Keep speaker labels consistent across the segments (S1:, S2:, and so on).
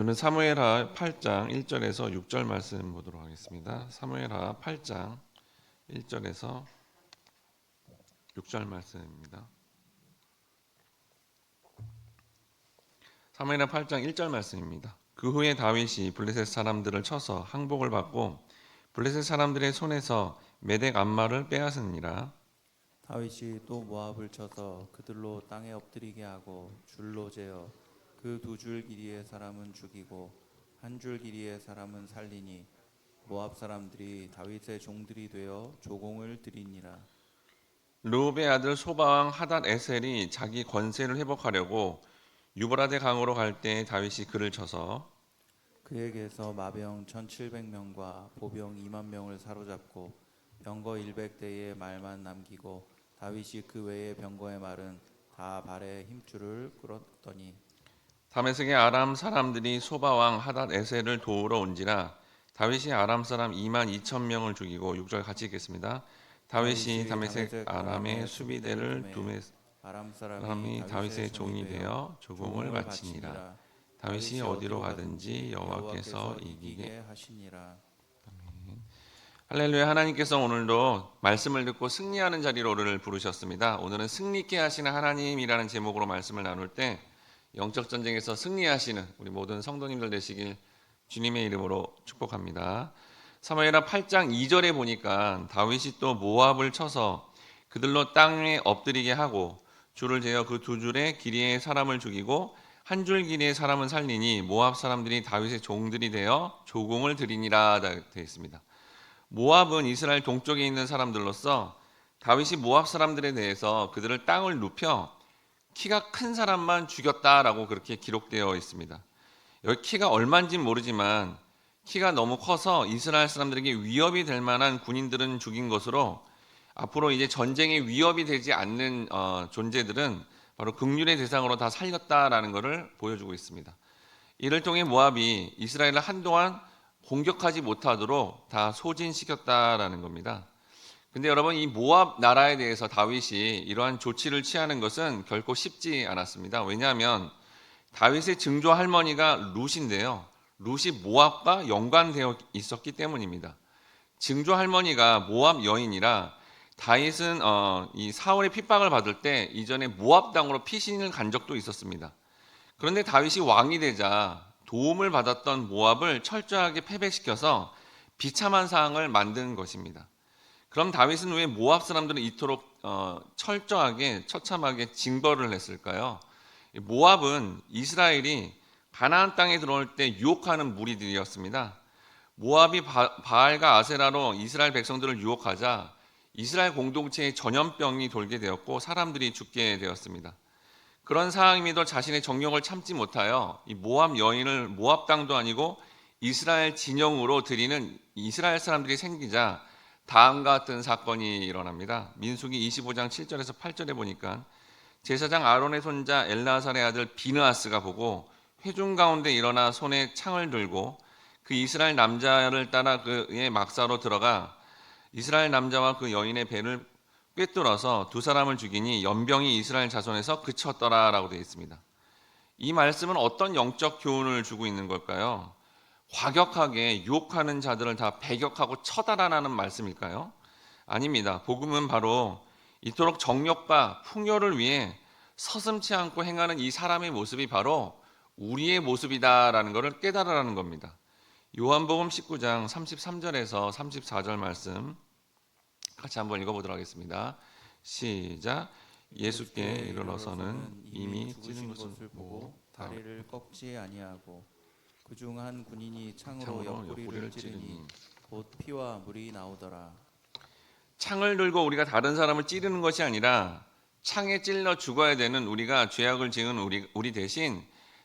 S1: 저는 사무엘하 8장 1절에서 6절 말씀 보도록 하겠습니다. 사무엘하 8장 1절에서 6절 말씀입니다. 사무엘하 8장 1절 말씀입니다. 그 후에 다윗이 블레셋 사람들을 쳐서 항복을 받고 블레셋 사람들의 손에서 메덱 암마를 빼앗으니라.
S2: 다윗이 또 모압을 쳐서 그들로 땅에 엎드리게 하고 줄로 재어 그 두 줄 길이의 사람은 죽이고 한 줄 길이의 사람은 살리니 모압 사람들이 다윗의 종들이 되어 조공을 드리니라.
S1: 르홉의 아들 소바왕 하닷 에셀이 자기 권세를 회복하려고 유브라데 강으로 갈 때 다윗이 그를 쳐서
S2: 그에게서 마병 1700명과 보병 2만 명을 사로잡고 병거 100대의 말만 남기고 다윗이 그 외의 병거의 말은 다 발에 힘줄을 끌었더니
S1: 다메섹의 아람 사람들이 소바 왕 하닷 에셀을 도우러 온지라 다윗이 아람 사람 2만 2천 명을 죽이고 6절 같이 읽겠습니다. 다윗이 다메섹 아람의 수비대를 두메
S2: 아람 사람이,
S1: 사람이 다윗의 종이 되어 조공을 바치니라. 다윗이 어디로 가든지 여호와께서 이기게
S2: 하시니라.
S1: 할렐루야 하나님께서 오늘도 말씀을 듣고 승리하는 자리로 우리를 부르셨습니다. 오늘은 승리케 하시는 하나님이라는 제목으로 말씀을 나눌 때 영적 전쟁에서 승리하시는 우리 모든 성도님들 되시길 주님의 이름으로 축복합니다. 사무엘하 8장 2절에 보니까 다윗이 또 모압을 쳐서 그들로 땅에 엎드리게 하고 줄을 재어 그 두 줄의 길이의 사람을 죽이고 한 줄 길이의 사람은 살리니 모압 사람들이 다윗의 종들이 되어 조공을 드리니라 되어 있습니다. 모압은 이스라엘 동쪽에 있는 사람들로서 다윗이 모압 사람들에 대해서 그들을 땅을 눕혀 키가 큰 사람만 죽였다라고 그렇게 기록되어 있습니다. 여기 키가 얼마인지는 모르지만 키가 너무 커서 이스라엘 사람들에게 위협이 될 만한 군인들은 죽인 것으로 앞으로 이제 전쟁에 위협이 되지 않는 어, 존재들은 바로 극률의 대상으로 다 살렸다라는 것을 보여주고 있습니다. 이를 통해 모압이 이스라엘을 한동안 공격하지 못하도록 다 소진시켰다라는 겁니다. 근데 여러분 이 모압 나라에 대해서 다윗이 이러한 조치를 취하는 것은 결코 쉽지 않았습니다. 왜냐하면 다윗의 증조 할머니가 룻인데요. 룻이 모압과 연관되어 있었기 때문입니다. 증조 할머니가 모압 여인이라 다윗은 어, 이 사울의 핍박을 받을 때 이전에 모압 땅으로 피신을 간 적도 있었습니다. 그런데 다윗이 왕이 되자 도움을 받았던 모압을 철저하게 패배시켜서 비참한 상황을 만든 것입니다. 그럼 다윗은 왜 모압 사람들은 이토록 어, 철저하게 처참하게 징벌을 했을까요? 모압은 이스라엘이 가나안 땅에 들어올 때 유혹하는 무리들이었습니다. 모압이 바, 바알과 아세라로 이스라엘 백성들을 유혹하자 이스라엘 공동체에 전염병이 돌게 되었고 사람들이 죽게 되었습니다. 그런 상황임에도 자신의 정욕을 참지 못하여 이 모압 여인을 모압 땅도 아니고 이스라엘 진영으로 드리는 이스라엘 사람들이 생기자 다음과 같은 사건이 일어납니다. 민수기 25장 7절에서 8절에 보니까 제사장 아론의 손자 엘라살의 아들 비느아스가 보고 회중 가운데 일어나 손에 창을 들고 그 이스라엘 남자를 따라 그의 막사로 들어가 이스라엘 남자와 그 여인의 배를 꿰뚫어서 두 사람을 죽이니 연병이 이스라엘 자손에서 그쳤더라라고 되어 있습니다. 이 말씀은 어떤 영적 교훈을 주고 있는 걸까요? 과격하게 유혹하는 자들을 다 배격하고 처단하라는 말씀일까요? 아닙니다. 복음은 바로 이토록 정욕과 풍요를 위해 서슴치 않고 행하는 이 사람의 모습이 바로 우리의 모습이다라는 것을 깨달으라는 겁니다. 요한복음 19장 33절에서 34절 말씀 같이 한번 읽어보도록 하겠습니다. 시작. 예수께 이르러서는 이미 찢은 것을 보고
S2: 다리를 꺾지 아니하고 그중 한 군인이 창으로
S1: 창으로
S2: 옆구리를
S1: 옆구리를
S2: 찌르니
S1: 찌르니
S2: 곧 피와 물이 나오더라.
S1: 창을 들고 우리가 다른 사람을 찌르는 것이 아니라 창에 찔러 죽어야 되는 우리가 죄악을 지은 우리, 우리 대신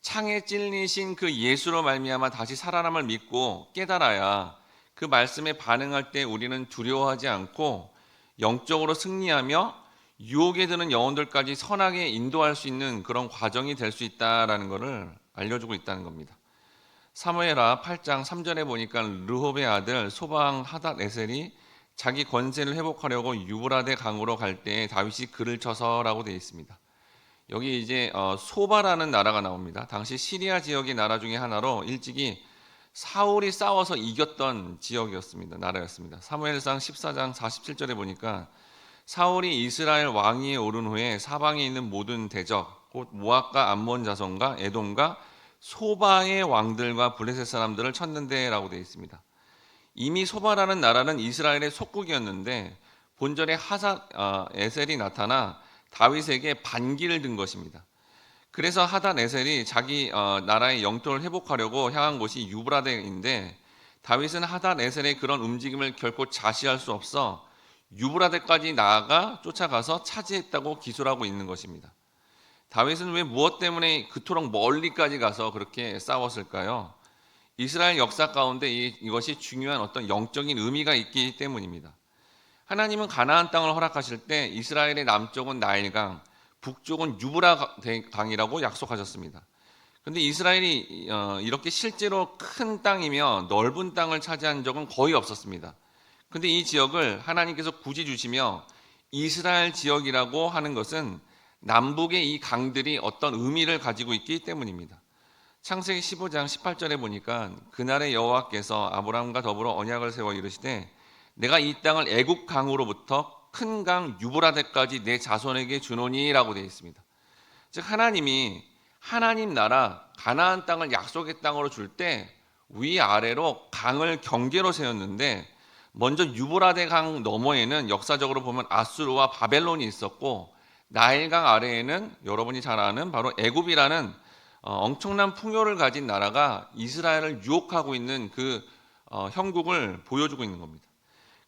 S1: 창에 찔리신 그 예수로 말미암아 다시 살아남을 믿고 깨달아야 그 말씀에 반응할 때 우리는 두려워하지 않고 영적으로 승리하며 유혹에 드는 영혼들까지 선하게 인도할 수 있는 그런 과정이 될 수 있다라는 것을 알려주고 있다는 겁니다. 사무엘하 8장 3절에 보니까 르홉의 아들 소방 하닷 에셀이 자기 권세를 회복하려고 유브라데 강으로 갈 때 다윗이 그를 쳐서라고 되어 있습니다. 여기 이제 어, 소바라는 나라가 나옵니다. 당시 시리아 지역의 나라 중에 하나로 일찍이 사울이 싸워서 이겼던 지역이었습니다. 나라였습니다. 사무엘상 14장 47절에 보니까 사울이 이스라엘 왕위에 오른 후에 사방에 있는 모든 대적 곧 모압과 암몬 자손과 에돔과 소바의 왕들과 블레셋 사람들을 쳤는데라고 되어 있습니다. 이미 소바라는 나라는 이스라엘의 속국이었는데 본절에 하사 어, 에셀이 나타나 다윗에게 반기를 든 것입니다. 그래서 하단 에셀이 자기 어, 나라의 영토를 회복하려고 향한 곳이 유브라데인데 다윗은 하단 에셀의 그런 움직임을 결코 자시할 수 없어 유브라데까지 나아가 쫓아가서 차지했다고 기술하고 있는 것입니다. 다윗은 왜 무엇 때문에 그토록 멀리까지 가서 그렇게 싸웠을까요? 이스라엘 역사 가운데 이, 이것이 중요한 어떤 영적인 의미가 있기 때문입니다. 하나님은 가나안 땅을 허락하실 때 이스라엘의 남쪽은 나일강, 북쪽은 유브라 강이라고 약속하셨습니다. 근데 이스라엘이 어, 이렇게 실제로 큰 땅이며 넓은 땅을 차지한 적은 거의 없었습니다. 근데 이 지역을 하나님께서 굳이 주시며 이스라엘 지역이라고 하는 것은 남북의 이 강들이 어떤 의미를 가지고 있기 때문입니다. 창세기 15장 18절에 보니까 그날의 여호와께서 아브라함과 더불어 언약을 세워 이르시되 내가 이 땅을 애국 강으로부터 큰 강 유브라데까지 내 자손에게 주노니라고 되어 있습니다. 즉 하나님이 하나님 나라 가나안 땅을 약속의 땅으로 줄 때 위아래로 강을 경계로 세웠는데 먼저 유브라데 강 너머에는 역사적으로 보면 아수르와 바벨론이 있었고 나일강 아래에는 여러분이 잘 아는 바로 애굽이라는 어, 엄청난 풍요를 가진 나라가 이스라엘을 유혹하고 있는 그 어, 형국을 보여주고 있는 겁니다.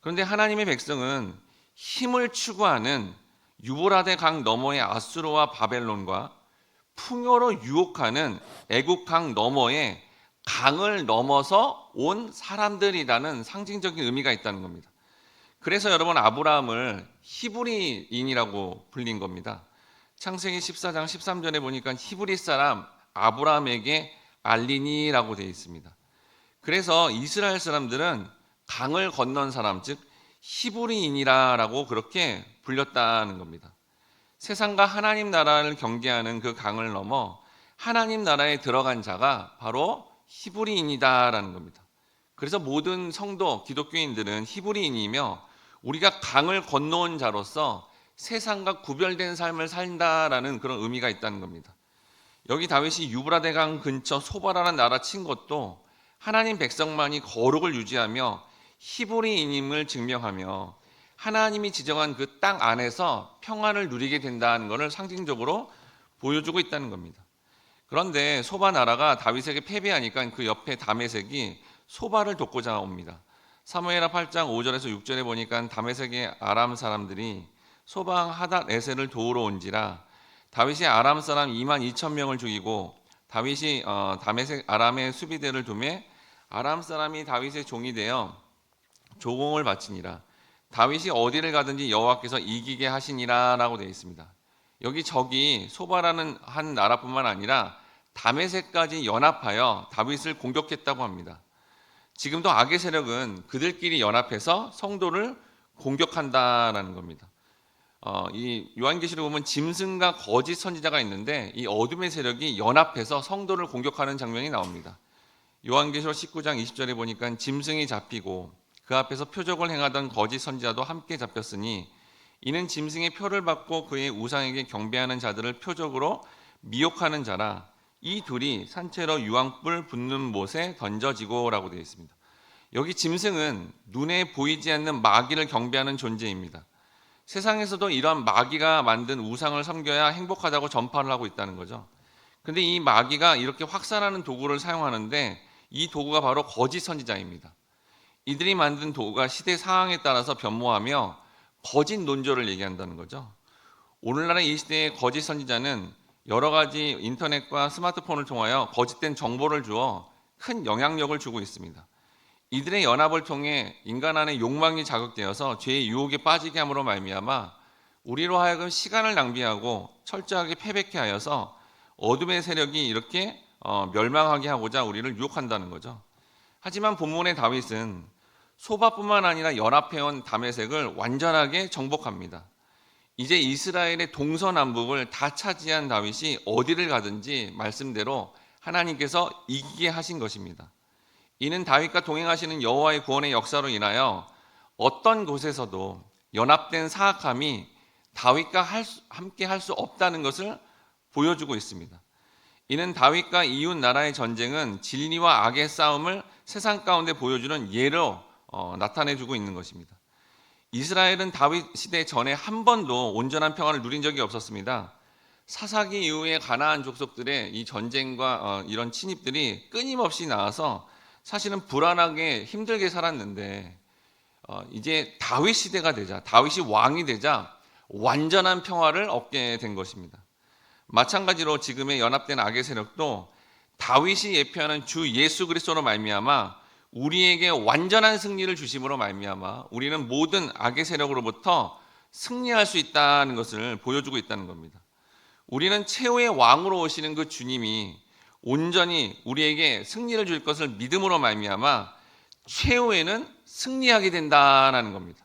S1: 그런데 하나님의 백성은 힘을 추구하는 유브라데 강 너머의 아수르와 바벨론과 풍요로 유혹하는 애국 강 너머에 강을 넘어서 온 사람들이라는 상징적인 의미가 있다는 겁니다. 그래서 여러분 아브라함을 히브리인이라고 불린 겁니다. 창세기 14장 13절에 보니까 히브리 사람 아브라함에게 알리니라고 되어 있습니다. 그래서 이스라엘 사람들은 강을 건넌 사람 즉 히브리인이라고 그렇게 불렸다는 겁니다. 세상과 하나님 나라를 경계하는 그 강을 넘어 하나님 나라에 들어간 자가 바로 히브리인이다라는 겁니다. 그래서 모든 성도 기독교인들은 히브리인이며 우리가 강을 건너온 자로서 세상과 구별된 삶을 산다라는 그런 의미가 있다는 겁니다. 여기 다윗이 유브라데 강 근처 소바라는 나라 친 것도 하나님 백성만이 거룩을 유지하며 히브리인임을 증명하며 하나님이 지정한 그 땅 안에서 평안을 누리게 된다는 것을 상징적으로 보여주고 있다는 겁니다. 그런데 소바 나라가 다윗에게 패배하니까 그 옆에 다메색이 소바를 돕고자 옵니다. 사무엘하 8장 5절에서 6절에 보니까 다메색의 아람 사람들이 소방 하닷 에셀을 도우러 온지라 다윗이 아람 사람 2만 2천 명을 죽이고 다윗이 어, 다메색 아람의 수비대를 두매 아람 사람이 다윗의 종이 되어 조공을 바치니라 다윗이 어디를 가든지 여호와께서 이기게 하시니라라고 되어 있습니다. 여기 적이 소바라는 한 나라뿐만 아니라 다메섹까지 연합하여 다윗을 공격했다고 합니다. 지금도 악의 세력은 그들끼리 연합해서 성도를 공격한다라는 겁니다. 어, 이 요한계시록 보면 짐승과 거짓 선지자가 있는데 이 어둠의 세력이 연합해서 성도를 공격하는 장면이 나옵니다. 요한계시록 19장 20절에 보니까 짐승이 잡히고 그 앞에서 표적을 행하던 거짓 선지자도 함께 잡혔으니 이는 짐승의 표를 받고 그의 우상에게 경배하는 자들을 표적으로 미혹하는 자라 이 둘이 산채로 유황불 붙는 못에 던져지고라고 되어 있습니다. 여기 짐승은 눈에 보이지 않는 마귀를 경배하는 존재입니다. 세상에서도 이러한 마귀가 만든 우상을 섬겨야 행복하다고 전파를 하고 있다는 거죠. 근데 이 마귀가 이렇게 확산하는 도구를 사용하는데 이 도구가 바로 거짓 선지자입니다. 이들이 만든 도구가 시대 상황에 따라서 변모하며 거짓 논조를 얘기한다는 거죠. 오늘날의 이 시대의 거짓 선지자는 여러 가지 인터넷과 스마트폰을 통하여 거짓된 정보를 주어 큰 영향력을 주고 있습니다. 이들의 연합을 통해 인간 안의 욕망이 자극되어서 죄의 유혹에 빠지게 함으로 말미암아 우리로 하여금 시간을 낭비하고 철저하게 패배케 하여서 어둠의 세력이 이렇게 어, 멸망하게 하고자 우리를 유혹한다는 거죠. 하지만 본문의 다윗은 소바뿐만 아니라 연합해온 다메색을 완전하게 정복합니다. 이제 이스라엘의 동서남북을 다 차지한 다윗이 어디를 가든지 말씀대로 하나님께서 이기게 하신 것입니다. 이는 다윗과 동행하시는 여호와의 구원의 역사로 인하여 어떤 곳에서도 연합된 사악함이 다윗과 할 수- 함께 할 수 없다는 것을 보여주고 있습니다. 이는 다윗과 이웃 나라의 전쟁은 진리와 악의 싸움을 세상 가운데 보여주는 예로 어, 나타내주고 있는 것입니다. 이스라엘은 다윗 시대 전에 한 번도 온전한 평화를 누린 적이 없었습니다. 사사기 이후에 가나안 족속들의 이 전쟁과 어, 이런 침입들이 끊임없이 나와서 사실은 불안하게 힘들게 살았는데 어, 이제 다윗 시대가 되자 다윗이 왕이 되자 완전한 평화를 얻게 된 것입니다. 마찬가지로 지금의 연합된 악의 세력도 다윗이 예표하는 주 예수 그리스도로 말미암아 우리에게 완전한 승리를 주심으로 말미암아 우리는 모든 악의 세력으로부터 승리할 수 있다는 것을 보여주고 있다는 겁니다. 우리는 최후의 왕으로 오시는 그 주님이 온전히 우리에게 승리를 줄 것을 믿음으로 말미암아 최후에는 승리하게 된다라는 겁니다.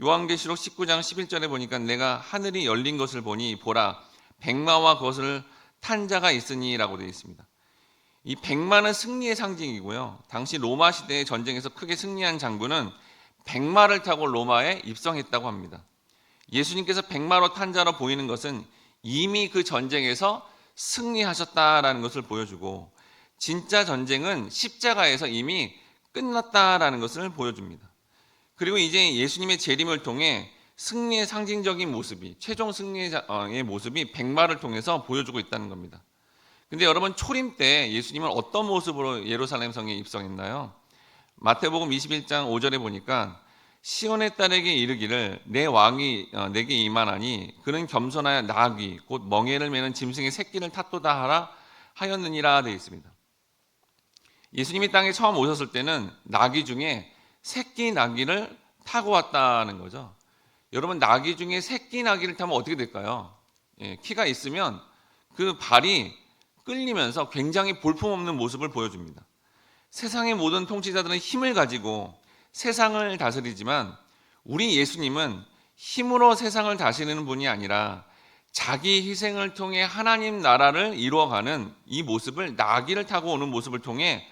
S1: 요한계시록 19장 11절에 보니까 내가 하늘이 열린 것을 보니 보라 백마와 그것을 탄 자가 있으니라고 되어 있습니다. 이 백마는 승리의 상징이고요. 당시 로마 시대의 전쟁에서 크게 승리한 장군은 백마를 타고 로마에 입성했다고 합니다. 예수님께서 백마로 탄 자로 보이는 것은 이미 그 전쟁에서 승리하셨다라는 것을 보여주고 진짜 전쟁은 십자가에서 이미 끝났다라는 것을 보여줍니다. 그리고 이제 예수님의 재림을 통해 승리의 상징적인 모습이 최종 승리의 모습이 백마를 통해서 보여주고 있다는 겁니다. 근데 여러분 초림 때 예수님은 어떤 모습으로 예루살렘 성에 입성했나요? 마태복음 21장 5절에 보니까 시온의 딸에게 이르기를 내 왕이 어, 내게 임하나니 그는 겸손하여 나귀 곧 멍에를 매는 짐승의 새끼를 탓도다 하라 하였느니라 되어 있습니다. 예수님이 땅에 처음 오셨을 때는 나귀 중에 새끼 나귀를 타고 왔다는 거죠. 여러분 나귀 중에 새끼 나귀를 타면 어떻게 될까요? 예, 키가 있으면 그 발이 끌리면서 굉장히 볼품없는 모습을 보여줍니다. 세상의 모든 통치자들은 힘을 가지고 세상을 다스리지만 우리 예수님은 힘으로 세상을 다스리는 분이 아니라 자기 희생을 통해 하나님 나라를 이루어가는 이 모습을 나귀를 타고 오는 모습을 통해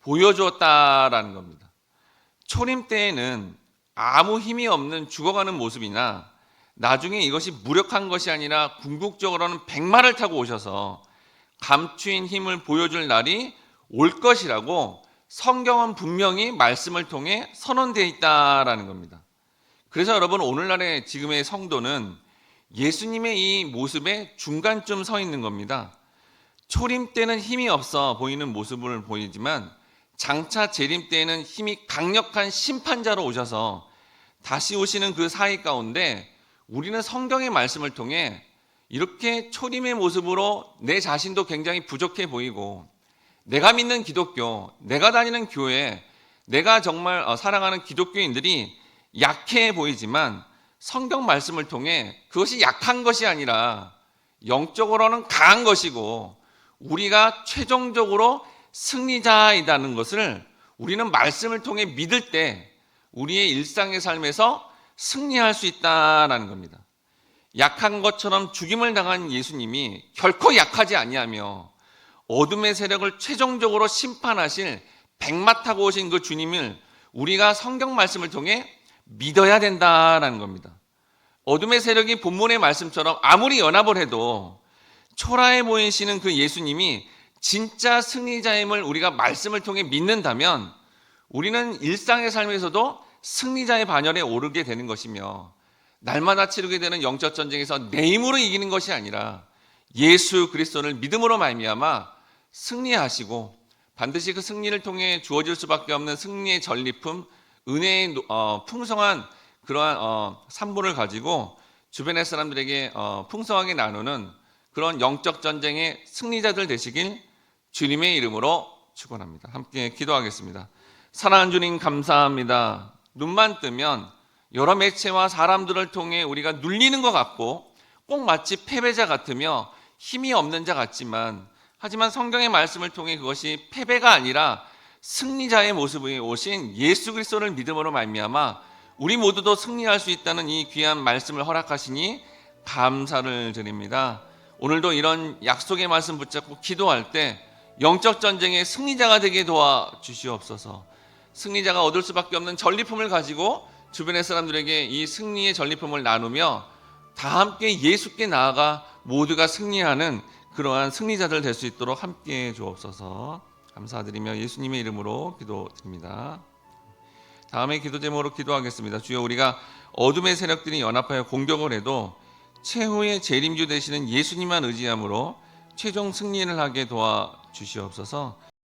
S1: 보여주었다라는 겁니다. 초림 때에는 아무 힘이 없는 죽어가는 모습이나 나중에 이것이 무력한 것이 아니라 궁극적으로는 백마를 타고 오셔서 감추인 힘을 보여줄 날이 올 것이라고 성경은 분명히 말씀을 통해 선언되어 있다라는 겁니다. 그래서 여러분 오늘날의 지금의 성도는 예수님의 이 모습의 중간쯤 서 있는 겁니다. 초림 때는 힘이 없어 보이는 모습을 보이지만 장차 재림 때에는 힘이 강력한 심판자로 오셔서 다시 오시는 그 사이 가운데 우리는 성경의 말씀을 통해 이렇게 초림의 모습으로 내 자신도 굉장히 부족해 보이고 내가 믿는 기독교, 내가 다니는 교회, 내가 정말 어, 사랑하는 기독교인들이 약해 보이지만 성경 말씀을 통해 그것이 약한 것이 아니라 영적으로는 강한 것이고 우리가 최종적으로 승리자이다는 것을 우리는 말씀을 통해 믿을 때 우리의 일상의 삶에서 승리할 수 있다라는 겁니다. 약한 것처럼 죽임을 당한 예수님이 결코 약하지 아니하며 어둠의 세력을 최종적으로 심판하실 백마 타고 오신 그 주님을 우리가 성경 말씀을 통해 믿어야 된다라는 겁니다. 어둠의 세력이 본문의 말씀처럼 아무리 연합을 해도 초라해 보이시는 그 예수님이 진짜 승리자임을 우리가 말씀을 통해 믿는다면 우리는 일상의 삶에서도 승리자의 반열에 오르게 되는 것이며 날마다 치르게 되는 영적 전쟁에서 내 힘으로 이기는 것이 아니라 예수 그리스도를 믿음으로 말미암아 승리하시고 반드시 그 승리를 통해 주어질 수밖에 없는 승리의 전리품, 은혜의 어, 풍성한 그러한 어, 산물을 가지고 주변의 사람들에게 어, 풍성하게 나누는 그런 영적 전쟁의 승리자들 되시길 주님의 이름으로 축원합니다. 함께 기도하겠습니다. 사랑하는 주님 감사합니다. 눈만 뜨면 여러 매체와 사람들을 통해 우리가 눌리는 것 같고 꼭 마치 패배자 같으며 힘이 없는 자 같지만 하지만 성경의 말씀을 통해 그것이 패배가 아니라 승리자의 모습이 오신 예수 그리스도를 믿음으로 말미암아 우리 모두도 승리할 수 있다는 이 귀한 말씀을 허락하시니 감사를 드립니다. 오늘도 이런 약속의 말씀 붙잡고 기도할 때 영적 전쟁의 승리자가 되게 도와 주시옵소서. 승리자가 얻을 수밖에 없는 전리품을 가지고 주변의 사람들에게 이 승리의 전리품을 나누며 다 함께 예수께 나아가 모두가 승리하는 그러한 승리자들 될 수 있도록 함께 해 주옵소서. 감사드리며 예수님의 이름으로 기도드립니다. 다음에 기도 제목으로 기도하겠습니다. 주여 우리가 어둠의 세력들이 연합하여 공격을 해도 최후의 재림주 되시는 예수님만 의지함으로 최종 승리를 하게 도와 주시옵소서.